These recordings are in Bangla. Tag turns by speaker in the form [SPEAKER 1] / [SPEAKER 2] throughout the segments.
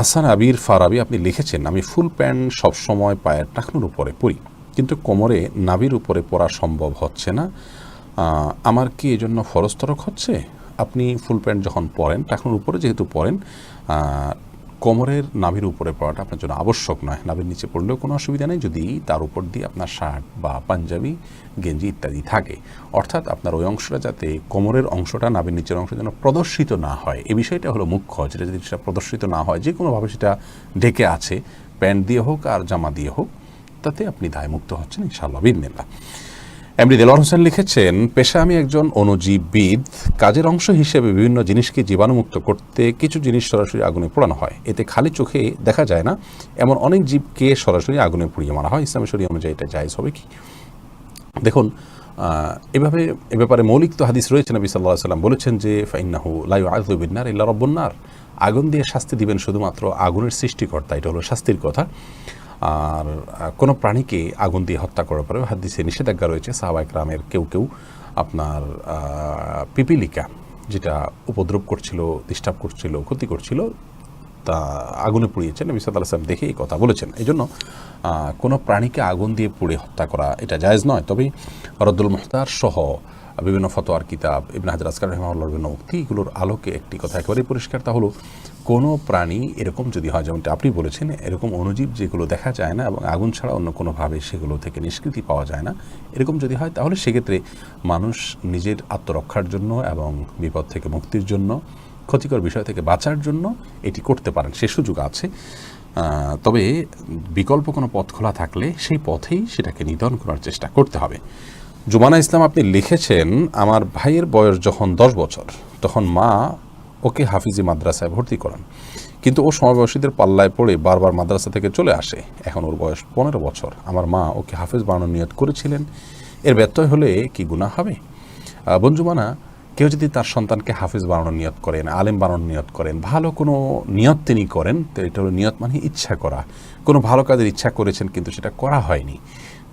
[SPEAKER 1] আসান আবির ফারাবি আপনি লিখেছেন, আমি ফুল প্যান্ট সবসময় পায়ের টাকনুর উপরে পরি, কিন্তু কোমরে নাভির উপরে পরা সম্ভব হচ্ছে না। আমার কি এজন্য ফরজ তরক হচ্ছে? আপনি ফুল প্যান্ট যখন পরেন, টাকনুর উপরে যেহেতু পরেন কোমরের নাভির উপরে পড়াটা আপনার জন্য আবশ্যক নয়। নাভির নিচে পড়লেও কোনো অসুবিধা নেই যদি তার উপর দিয়ে আপনার শার্ট বা পাঞ্জাবি, গেঞ্জি ইত্যাদি থাকে। অর্থাৎ আপনার ওই অংশটা যাতে কোমরের অংশটা নাভির নিচের অংশ যেন প্রদর্শিত না হয়। এই বিষয়টা হলো মুখ্য যেটা যদি সেটা প্রদর্শিত না হয় যে কোনোভাবে সেটা ঢেকে আছে। প্যান্ট দিয়ে হোক আর জামা দিয়ে হোক, তাতে আপনি দায়মুক্ত হচ্ছেন ইনশাআল্লাহ বিদিনিল্লাহ এমডি দেলোয়ার হোসেন লিখেছেন, পেশা আমি একজন অণুজীববিদ কাজের অংশ হিসেবে বিভিন্ন জিনিসকে জীবাণুমুক্ত করতে কিছু জিনিস সরাসরি আগুনে পোড়ানো হয়। এতে খালি চোখে দেখা যায় না। এমন অনেক জীবকে সরাসরি আগুনে পুড়িয়ে মারা হয়। ইসলামী শরীয় অনুযায়ী এটা জায়জ হবে কি? দেখুন এভাবে, এ ব্যাপারে মৌলিক তো হাদিস রয়েছে। নবী সাল্লাহ সাল্লাম বলেছেন যে ফাইনাহু লাইউ আজুবিনার ইল্লা রব্বন্নার। আগুন দিয়ে শাস্তি দিবেন শুধুমাত্র আগুনের সৃষ্টিকর্তা। এটা হলো শাস্তির কথা। আর কোনো প্রাণীকে আগুন দিয়ে হত্যা করার পরে হাদিসে নিষেধাজ্ঞা রয়েছে সাহাবাইক রামের কেউ কেউ আপনার পিপিলিকা যেটা উপদ্রব করছিল ডিস্টার্ব করছিল, ক্ষতি করছিল, তা আগুনে পুড়িয়েছেন। নবী সাল্লাহ সাল্লাম দেখে এই কথা বলেছেন। এই জন্য কোনো প্রাণীকে আগুন দিয়ে পুড়ে হত্যা করা এটা জায়েজ নয়। তবে রদ্দুল মুখতার সহ বিভিন্ন ফতোয়ার কিতাব, ইবন হাজার আসকার রহমাল্লাহ বিভিন্ন উক্তি, এগুলোর আলোকে একটি কথা একেবারেই পরিষ্কার। তা হলো কোনো প্রাণী এরকম যদি হয়, যেমনটা আপনি বলেছেন, এরকম অণুজীব যেগুলো দেখা যায় না এবং আগুন ছাড়া অন্য কোনোভাবে সেগুলো থেকে নিষ্কৃতি পাওয়া যায় না, এরকম যদি হয়, তাহলে সেক্ষেত্রে মানুষ নিজের আত্মরক্ষার জন্য এবং বিপদ থেকে মুক্তির জন্য, ক্ষতিকর বিষয় থেকে বাঁচার জন্য এটি করতে পারেন। সে সুযোগ আছে। তবে বিকল্প কোনো পথ খোলা থাকলে সেই পথেই সেটাকে নিধন করার চেষ্টা করতে হবে। জুমানা ইসলাম আপনি লিখেছেন, আমার ভাইয়ের বয়স যখন দশ বছর, তখন মা ওকে হাফিজি মাদ্রাসায় ভর্তি করান। কিন্তু ও সমবয়সীদের পাল্লায় পড়ে বারবার মাদ্রাসা থেকে চলে আসে। এখন ওর বয়স পনেরো বছর। আমার মা ওকে হাফিজ বানানোর নিয়ত করেছিলেন। এর ব্যত্যয় হলে কি গুনাহ হবে? বঞ্জুমানা কেউ যদি তার সন্তানকে হাফিজ বানানোর নিয়ত করেন, আলেম বানানোর নিয়ত করেন, ভালো কোনো নিয়ত তিনি করেন, তো এটা হলো নিয়ত মানে ইচ্ছা করা। কোনো ভালো কাজের ইচ্ছা করেছেন কিন্তু সেটা করা হয়নি।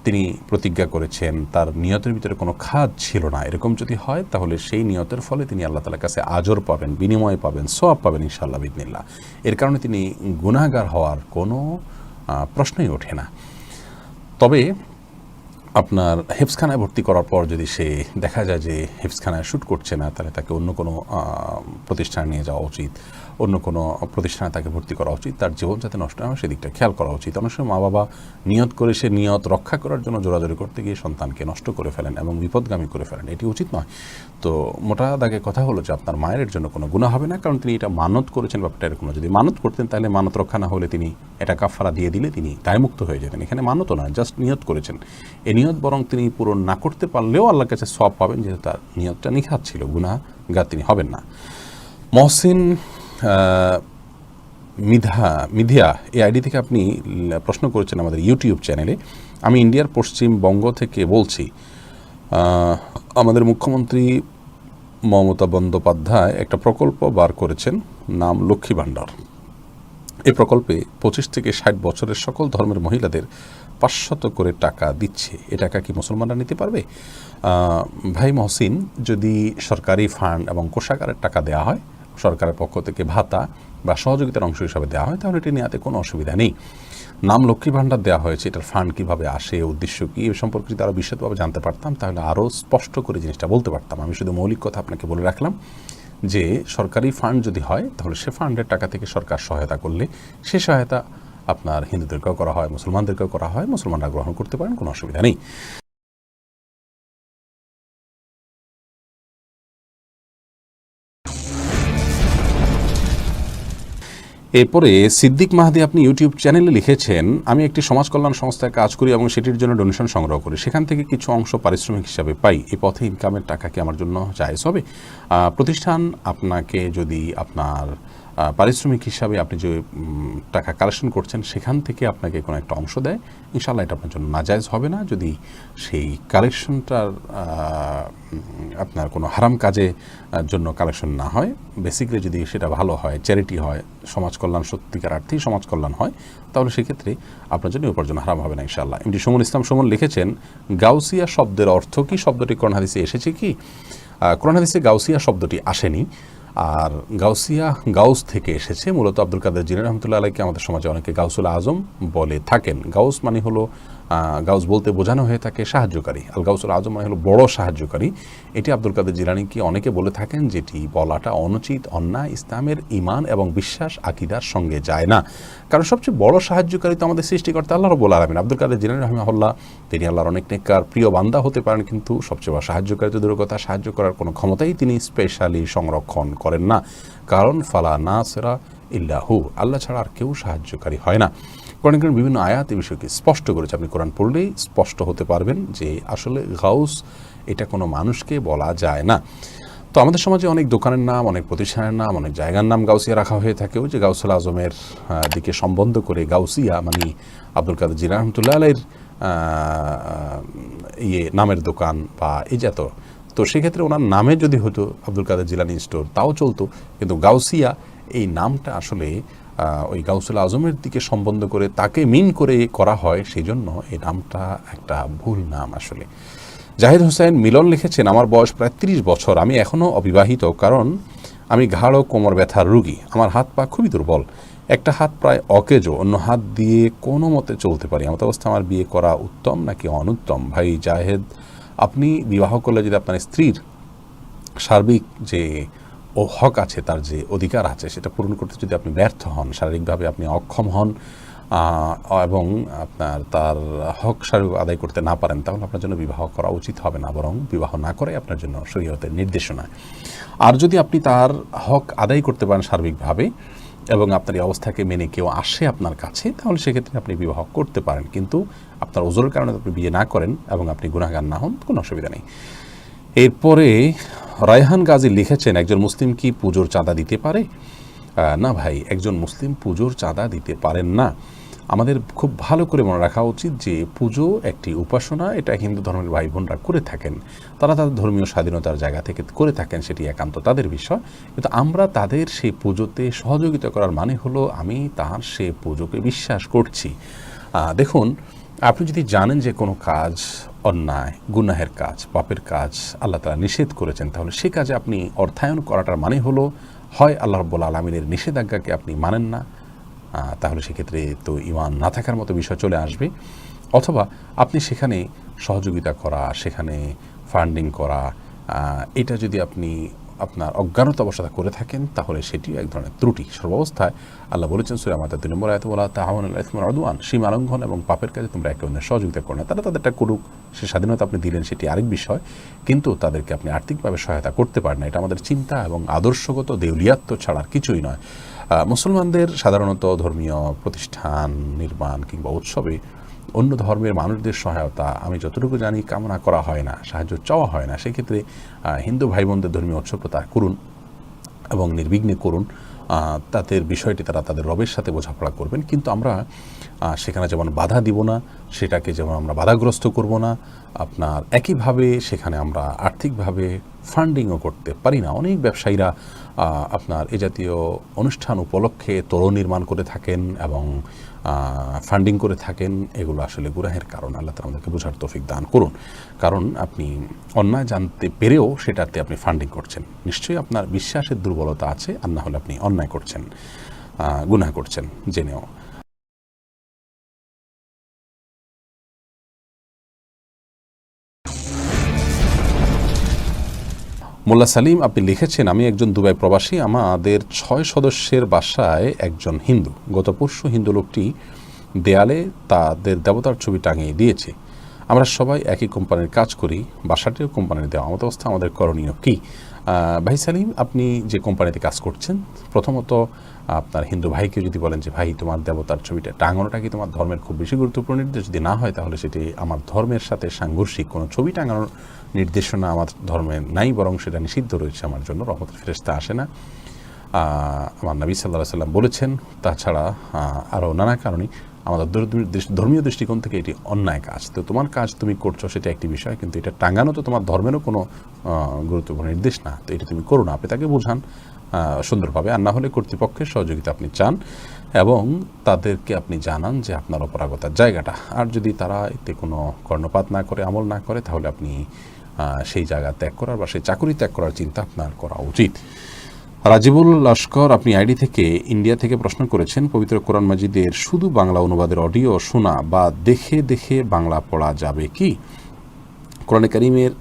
[SPEAKER 1] তিনি প্রতিজ্ঞা করেছেন, তার নিয়তের ভিতরে কোনো খাদ ছিল না। এরকম যদি হয়, তাহলে সেই নিয়তের ফলে তিনি আল্লাহ তালার কাছে আজর পাবেন, বিনিময় পাবেন সব পাবেন ইনশাআল্লাহ বিদিনিল্লাহ এর কারণে তিনি গুনাহগার হওয়ার কোনো প্রশ্নই ওঠে না। তবে আপনার হেফসখানায় ভর্তি করার পর যদি সে দেখা যায় যে হেফসখানায় শ্যুট করছে না, তাহলে তাকে অন্য কোনো প্রতিষ্ঠানে নিয়ে যাওয়া উচিত। অন্য কোনো প্রতিষ্ঠানে তাকে ভর্তি করা উচিত, তার জীবন যাতে নষ্ট না হয়, সেদিকটা খেয়াল করা উচিত। অনেক সময় মা বাবা নিয়ত করে সে নিয়ত রক্ষা করার জন্য জোরাজোরি করতে গিয়ে সন্তানকে নষ্ট করে ফেলেন এবং বিপদগামী করে ফেলেন। এটি উচিত নয়। তো মোটা দাগে কথা হলো যে, আপনার মায়ের জন্য কোনো গুণা হবে না, কারণ তিনি এটা মানত করেছেন, ব্যাপারটা এরকম না। যদি মানত করতেন, তাহলে মানত রক্ষা না হলে তিনি এটা কাফারা দিয়ে দিলে তিনি দায়মুক্ত হয়ে যেতেন। এখানে মানত নয়, জাস্ট নিয়ত করেছেন। এ নিয়ত বরং তিনি পূরণ না করতে পারলেও আল্লাহর কাছে সব পাবেন, যেহেতু তার নিয়তটা নিখাত ছিল, গুনাহগার তিনি হবেন না। মহসিন মিধা, মিধিয়া, এই আইডি থেকে আপনি প্রশ্ন করেছেন আমাদের ইউটিউব চ্যানেলে। আমি ইন্ডিয়ার পশ্চিমবঙ্গ থেকে বলছি আমাদের মুখ্যমন্ত্রী মমতা বন্দ্যোপাধ্যায় একটা প্রকল্প বার করেছেন, নাম লক্ষ্মী ভাণ্ডার। এই প্রকল্পে পঁচিশ থেকে ষাট বছরের সকল ধর্মের মহিলাদের পাঁচশত করে টাকা দিচ্ছে। এ টাকা কি মুসলমানরা নিতে পারবে? ভাই মহসিন, যদি সরকারি ফান্ড এবং কোষাগারের টাকা দেওয়া হয় সরকারের পক্ষ থেকে ভাতা বা সহযোগিতার অংশ হিসাবে দেওয়া হয়, তাহলে এটি নেওয়াতে কোনো অসুবিধা নেই। নাম লক্ষ্মী ভাণ্ডার দেওয়া হয়েছে, এটার ফান্ড কীভাবে আসে উদ্দেশ্য কী, এ সম্পর্কে যদি আরও বিশদভাবে জানতে পারতাম, তাহলে আরও স্পষ্ট করে জিনিসটা বলতে পারতাম। আমি শুধু মৌলিক কথা আপনাকে বলে রাখলাম যে, সরকারি ফান্ড যদি হয়, তাহলে সে ফান্ডের টাকা থেকে সরকার সহায়তা করলে সে সহায়তা আপনার হিন্দুদেরকেও করা হয়, মুসলমানদেরকেও করা হয়, মুসলমানরা গ্রহণ করতে পারেন, কোনো অসুবিধা নেই। এরপরে সিদ্দিক মাহাদি আপনি ইউটিউব চ্যানেলে লিখেছেন, আমি একটি সমাজ কল্যাণ সংস্থায় কাজ করি এবং সেটির জন্য ডোনেশন সংগ্রহ করি। সেখান থেকে কিছু অংশ পারিশ্রমিক হিসাবে পাই। এ পথে ইনকামের টাকা কি আমার জন্য জায়জ হবে প্রতিষ্ঠান আপনাকে যদি আপনার পারিশ্রমিক হিসাবে আপনি যে টাকা কালেকশন করছেন, সেখান থেকে আপনাকে কোনো একটা অংশ দেয়। ইনশাল্লাহ এটা আপনার জন্য নাজায়জ হবে না। যদি সেই কালেকশনটার আপনার কোনো হারাম কাজে জন্য কালেকশন না হয় বেসিক্যালি যদি সেটা ভালো হয় চ্যারিটি হয়, সমাজ কল্যাণ, সত্যিকার অর্থেই সমাজ কল্যাণ হয়, তাহলে সেক্ষেত্রে আপনার জন্য উপার্জন হারাম হবে না ইনশাল্লাহ এমনি সুমন ইসলাম সুমন লিখেছেন, গাউসিয়া শব্দের অর্থ কি? শব্দটি কোরআন হাদিসে এসেছে কি? কোরআন হাদিসে গাউসিয়া শব্দটি আসেনি। আর গাউসিয়া, গাউস থেকে এসেছে। মূলত আব্দুল কাদের জিনের রহমতুল্লাহ আলাইকে আমাদের সমাজে অনেকে গাউসুল আজম বলে থাকেন। গাউস মানে হলো গাউস বলতে বোঝানো হয়ে থাকে সাহায্যকারী। আল গাউসুল আজম মানে হলো বড় সাহায্যকারী। এটি আব্দুল কাদের জিলানিকে অনেকে বলে থাকেন যেটি বলাটা অনুচিত, অন্যায়, ইসলামের ইমান এবং বিশ্বাস আকিদার সঙ্গে যায় না। কারণ সবচেয়ে বড় সাহায্যকারী তো আমাদের সৃষ্টিকর্তা আল্লাহ রব্বুল আলমিন। আব্দুল কাদের জিলানি রহমাহুল্লাহ, তিনি আল্লাহর অনেক নেককার, প্রিয় বান্দা হতে পারেন কিন্তু সবচেয়ে বড় সাহায্যকারী তো কথা সাহায্য করার কোনো ক্ষমতাই তিনি স্পেশালি সংরক্ষণ করেন না। কারণ ফালা নাসরা ইল্লাহু, আল্লাহ ছাড়া আর কেউ সাহায্যকারী হয় না। কোরআন কারণ বিভিন্ন আয়াত এই বিষয়কে স্পষ্ট করেছে। আপনি কোরআন পড়লেই স্পষ্ট হতে পারবেন যে আসলে গাউস এটা কোনো মানুষকে বলা যায় না। তো আমাদের সমাজে অনেক দোকানের নাম অনেক প্রতিষ্ঠানের নাম অনেক জায়গার নাম গাউসিয়া রাখা হয়ে থাকে ওই যে গাউসুল আজমের দিকে সম্বন্ধ করে গাউসিয়া মানে আব্দুল কাদের জিরা আহ, ইয়ে নামের দোকান বা এই জাত তো সেক্ষেত্রে ওনার নামে যদি হতো আব্দুল কাদের জিলানি স্টোর তাও চলতো। কিন্তু গাউসিয়া এই নামটা আসলে ওই গাউসুল আজমের দিকে সম্বন্ধ করে তাকে মিন করে করা হয় সেই জন্য এই নামটা একটা ভুল নাম আসলে। জাহিদ হোসেন মিলন লিখেছেন, আমার বয়স প্রায় তিরিশ বছর, আমি এখনও অবিবাহিত, কারণ আমি ঘাড় ও কোমর ব্যথার রুগী। আমার হাত পা খুবই দুর্বল। একটা হাত প্রায় অকেজো, অন্য হাত দিয়ে কোনো মতে চলতে পারি। আমার অবস্থা আমার বিয়ে করা উত্তম নাকি অনুত্তম? ভাই জাহেদ, আপনি বিবাহ করলে যদি আপনার স্ত্রীর সার্বিক যে ও হক আছে, তার যে অধিকার আছে, সেটা পূরণ করতে যদি আপনি ব্যর্থ হন, শারীরিকভাবে আপনি অক্ষম হন এবং আপনার তার হক শারীরিক আদায় করতে না পারেন, তাহলে আপনার জন্য বিবাহ করা উচিত হবে না, বরং বিবাহ না করে আপনার জন্য শরীয়তের নির্দেশনা। আর যদি আপনি তার হক আদায় করতে পারেন সার্বিকভাবে এবং আপনার এই অবস্থাকে মেনে কেউ আসে আপনার কাছে, তাহলে সেক্ষেত্রে আপনি বিবাহ করতে পারেন। কিন্তু আপনার ওজোরের কারণে আপনি বিয়ে না করেন এবং আপনি গুণাগার না হন, কোনো অসুবিধা নেই। এরপরে রায়হান গাজী লিখেছেন, একজন মুসলিম কি পুজোর চাঁদা দিতে পারে? না ভাই, একজন মুসলিম পুজোর চাঁদা দিতে পারেন না। আমাদের খুব ভালো করে মনে রাখা উচিত যে পুজো একটি উপাসনা, এটা হিন্দু ধর্মের ভাই বোনরা করে থাকেন। তারা তাদের ধর্মীয় স্বাধীনতার জায়গা থেকে করে থাকেন, সেটি একান্ত তাদের বিষয়। কিন্তু আমরা তাদের সেই পুজোতে সহযোগিতা করার মানে হলো, আমি তার সে পুজোকে বিশ্বাস করছি। দেখুন, আপনি যদি জানেন যে কোনো কাজ অন্যায়, গুনাহের কাজ, পাপের কাজ আল্লাহ তালা নিষেধ করেছেন, তাহলে সে কাজে আপনি অর্থায়ন করাটার মানে হলো, হয় আল্লাহ রব্বুল আলমিনের নিষেধাজ্ঞাকে আপনি মানেন না তাহলে সেক্ষেত্রে তো ইমান না থাকার মতো বিষয় চলে আসবে। অথবা আপনি সেখানে সহযোগিতা করা, সেখানে ফান্ডিং করা এটা যদি আপনি আপনার অজ্ঞানতা অবস্থা করে থাকেন, তাহলে সেটিও এক ধরনের ত্রুটি। সর্বাবস্থায় আল্লাহ বলেছেন, সুরে আমাদের দুই নম্বর আয়ত বলা তাহন আদওয়ান সীমা লঙ্ঘন এবং পাপের কাজে তোমরা একে অন্যের সহযোগিতা করো না। তারা তাদেরটা করুক, সে স্বাধীনতা আপনি দিলেন, সেটি আরেক বিষয়। কিন্তু তাদেরকে আপনি আর্থিকভাবে সহায়তা করতে পারেন না। এটা আমাদের চিন্তা এবং আদর্শগত দেউলিয়াত্ব ছাড়ার কিছুই নয়। মুসলমানদের সাধারণত ধর্মীয় প্রতিষ্ঠান, নির্মাণ কিংবা উৎসবে অন্য ধর্মের মানুষদের সহায়তা আমি যতটুকু জানি কামনা করা হয় না, সাহায্য চাওয়া হয় না। সেক্ষেত্রে হিন্দু ভাই বোনদের ধর্মীয় উৎসব তার করুন এবং নির্বিঘ্নে করুন। তাদের বিষয়টি তারা তাদের রবের সাথে বোঝাপড়া করবেন। কিন্তু আমরা সেখানে যেমন বাধা দিব না সেটাকে যেমন আমরা বাধাগ্রস্ত করব না, আপনার একইভাবে সেখানে আমরা আর্থিকভাবে ফান্ডিংও করতে পারি না। অনেক ব্যবসায়ীরা আপনার এ জাতীয় অনুষ্ঠান উপলক্ষে তরুণ নির্মাণ করে থাকেন এবং ফান্ডিং করে থাকেন। এগুলো আসলে গুনাহের কারণ। আল্লাহ তালা আমাদেরকে বোঝার তৌফিক দান করুন। কারণ আপনি অন্যায় জানতে পেরেও সেটাতে আপনি ফান্ডিং করছেন। নিশ্চয়ই আপনার বিশ্বাসের দুর্বলতা আছে, আর না হলে আপনি অন্যায় করছেন গুনাহ করছেন, জেনেও। মোল্লা সালিম, আপনি লিখেছেন, আমি একজন দুবাই প্রবাসী, আমাদের ছয় সদস্যের বাসায় একজন হিন্দু। গত পরশু হিন্দু লোকটি দেয়ালে তাদের দেবতার ছবি টাঙিয়ে দিয়েছে। আমরা সবাই একই কোম্পানির কাজ করি, বাসাটিও কোম্পানির দেওয়া। আমাদের অবস্থা আমাদের করণীয় কী? ভাই সালিম, আপনি যে কোম্পানিতে কাজ করছেন, প্রথমত আপনার হিন্দু ভাইকে যদি বলেন যে, ভাই, তোমার দেবতার ছবিটা টাঙানোটা কি তোমার ধর্মের খুব বেশি গুরুত্বপূর্ণ নির্দেশ? যদি না হয়, তাহলে সেটি আমার ধর্মের সাথে সাংঘর্ষিক কোনো ছবি টাঙানোর নির্দেশনা আমার ধর্মে নাই, বরং সেটা নিষিদ্ধ রয়েছে আমার জন্য রহমত ফেরেস্তা আসে না। আমার নবী সাল্লাহ সাল্লাম বলেছেন, তাছাড়া আরও নানা কারণে আমাদের ধর্মীয় দৃষ্টিকোণ থেকে এটি অন্যায় কাজ। তো তোমার কাজ তুমি করছ, সেটা একটি বিষয়, কিন্তু এটা টাঙানো তো তোমার ধর্মেরও কোনো গুরুত্বপূর্ণ নির্দেশ না। তো এটা তুমি করো না, আপনি তাকে বোঝান। সুন্দরভাবে, আর না হলে কর্তৃপক্ষের সহযোগিতা আপনি চান এবং তাদেরকে আপনি জানান যে আপনার অপরাগতার জায়গাটা। আর যদি তারা এতে কোনো কর্ণপাত না করে, আমল না করে, তাহলে আপনি সেই জায়গা ত্যাগ করার বা সেই চাকুরি ত্যাগ করার চিন্তা আপনার করা উচিত। রাজিবুল লস্কর, আপনি আইডি থেকে ইন্ডিয়া থেকে প্রশ্ন করেছেন, পবিত্র কোরআন মাজিদের শুধু বাংলা অনুবাদের অডিও শোনা বা দেখে দেখে বাংলা পড়া যাবে কি? কোরআনে করিমের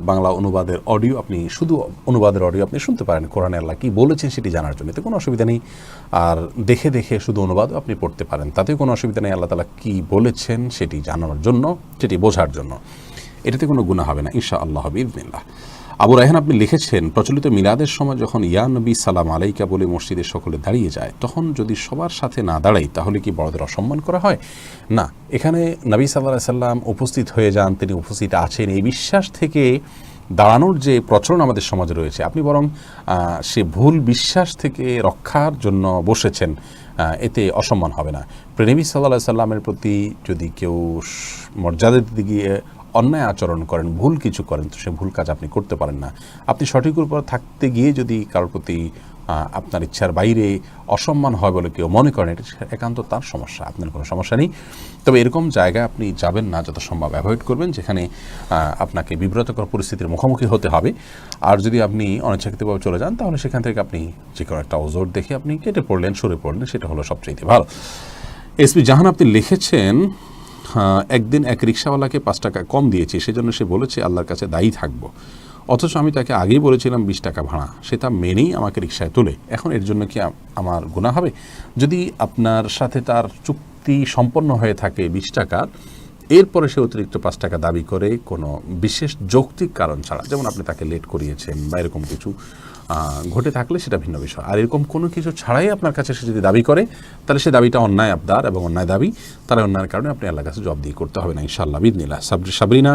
[SPEAKER 1] বাংলা অনুবাদের অডিও আপনি শুধু অনুবাদের অডিও আপনি শুনতে পারেন। কোরআনে আল্লাহ কী বলেছেন সেটি জানার জন্য। এতে কোনো অসুবিধা নেই। আর দেখে দেখে শুধু অনুবাদও আপনি পড়তে পারেন। তাতেও কোনো অসুবিধা নেই। আল্লাহ তালা কী বলেছেন সেটি জানার জন্য, সেটি বোঝার জন্য। এটাতে কোনো গুণা হবে না। ঈশা আল্লাহ ইদনিল্লাহ আবু রায়হান আপনি লিখেছেন, প্রচলিত মিলাদের সময় যখন ইয়া নবী সালাম আলাইকা বলে মসজিদে সকলে দাঁড়িয়ে যায়, তখন যদি সবার সাথে না দাঁড়াই, তাহলে কি বড়দের অসম্মান করা হয়? না, এখানে নবী সাল্লাহ সাল্লাম উপস্থিত হয়ে যান, তিনি উপস্থিত আছেন। এই বিশ্বাস থেকে দাঁড়ানোর যে প্রচলন আমাদের সমাজে রয়েছে, আপনি বরং সে ভুল বিশ্বাস থেকে রক্ষার জন্য বসেছেন এতে অসম্মান হবে না। প্রেমী সাল্লাহ সাল্লামের প্রতি যদি কেউ মর্যাদা দিতে গিয়ে অন্যায় আচরণ করেন, ভুল কিছু করেন, তো সে ভুল কাজ আপনি করতে পারেন না। আপনি সঠিক উপর থাকতে গিয়ে যদি কারোর প্রতি আপনার ইচ্ছার বাইরে অসম্মান হয় বলে কেউ মনে করেন, এটা একান্ত তার সমস্যা, আপনার কোনো সমস্যা নেই। তবে এরকম জায়গায় আপনি যাবেন না, যত সম্ভব অ্যাভয়েড করবেন, যেখানে আপনাকে বিব্রতকর পরিস্থিতির মুখোমুখি হতে হবে। আর যদি আপনি অনিচ্ছাকৃতভাবে চলে যান, তাহলে সেখান থেকে আপনি যে কোনো একটা ওজোর দেখে আপনি কেটে পড়লেন, সরে পড়লেন, সেটা হলো সবচেয়ে ভালো। এসপি জাহান আপনি লিখেছেন একদিন এক রিক্সাওয়ালাকে পাঁচ টাকা কম দিয়েছি, সেজন্য সে বলেছে, আল্লাহর কাছে দায়ী থাকব। অথচ আমি তাকে আগেই বলেছিলাম, বিশ টাকা ভাড়া। সে তা মেনেই আমাকে রিক্সায় তোলে। এখন এর জন্য কি আমার গুণা হবে? যদি আপনার সাথে তার চুক্তি সম্পন্ন হয়ে থাকে বিশ টাকার এরপরে সে অতিরিক্ত পাঁচ টাকা দাবি করে কোনো বিশেষ যৌক্তিক কারণ ছাড়া, যেমন আপনি তাকে লেট করিয়েছেন বা এরকম কিছু ঘটে থাকলে সেটা ভিন্ন বিষয়। আর এরকম কোনো কিছু ছাড়াই আপনার কাছে সে যদি দাবি করে, তাহলে সে দাবিটা অন্যায় আবদার এবং অন্যায় দাবি। তার অন্যায়ের কারণে আপনি আল্লাহর কাছে জব দিয়ে করতে হবে না, ইনশাআল্লাহ বিদিনিল্লাহ সাবরি সাবরিনা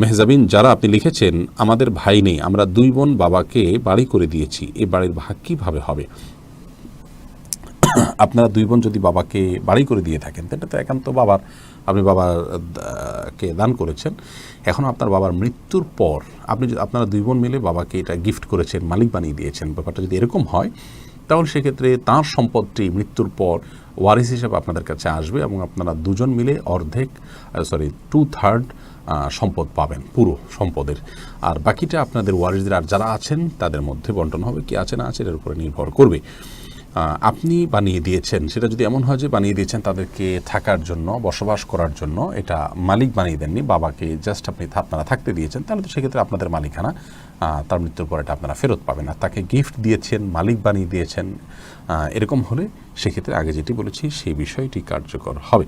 [SPEAKER 1] মেহজাবিন, যারা আপনি লিখেছেন, আমাদের ভাই নেই, আমরা দুই বোন বাবাকে বাড়ি করে দিয়েছি এই বাড়ির ভাগ কীভাবে হবে? আপনারা দুই বোন যদি বাবাকে বাড়ি করে দিয়ে থাকেন তো তো একান্ত বাবার আপনি বাবার কে দান করেছেন। এখন আপনার বাবার মৃত্যুর পর আপনি যদি- আপনারা দুই বোন মিলে বাবাকে এটা গিফট করেছেন, মালিক বানিয়ে দিয়েছেন, ব্যাপারটা যদি এরকম হয়, তাহলে সেক্ষেত্রে তার সম্পদটি মৃত্যুর পর ওয়ারিস হিসেবে আপনাদের কাছে আসবে এবং আপনারা দুজন মিলে অর্ধেক সরি টু থার্ড সম্পদ পাবেন, পুরো সম্পদের। আর বাকিটা আপনাদের ওয়ারিসদের আর যারা আছেন তাদের মধ্যে বন্টন হবে, কি আছে না আছে এর উপরে নির্ভর করবে। আপনি বানিয়ে দিয়েছেন। সেটা যদি এমন হয় যে বানিয়ে দিয়েছেন তাদেরকে থাকার জন্য, বসবাস করার জন্য, এটা মালিক বানিয়ে দেননি, বাবাকে জাস্ট আপনি আপনারা থাকতে দিয়েছেন, তাহলে তো সেক্ষেত্রে আপনাদের মালিকানা তার মৃত্যুর পর এটা আপনারা ফেরত পাবেন। না তাকে গিফট দিয়েছেন, মালিক বানিয়ে দিয়েছেন এরকম হলে সেক্ষেত্রে আগে যেটি বলেছি, সেই বিষয়টি কার্যকর হবে।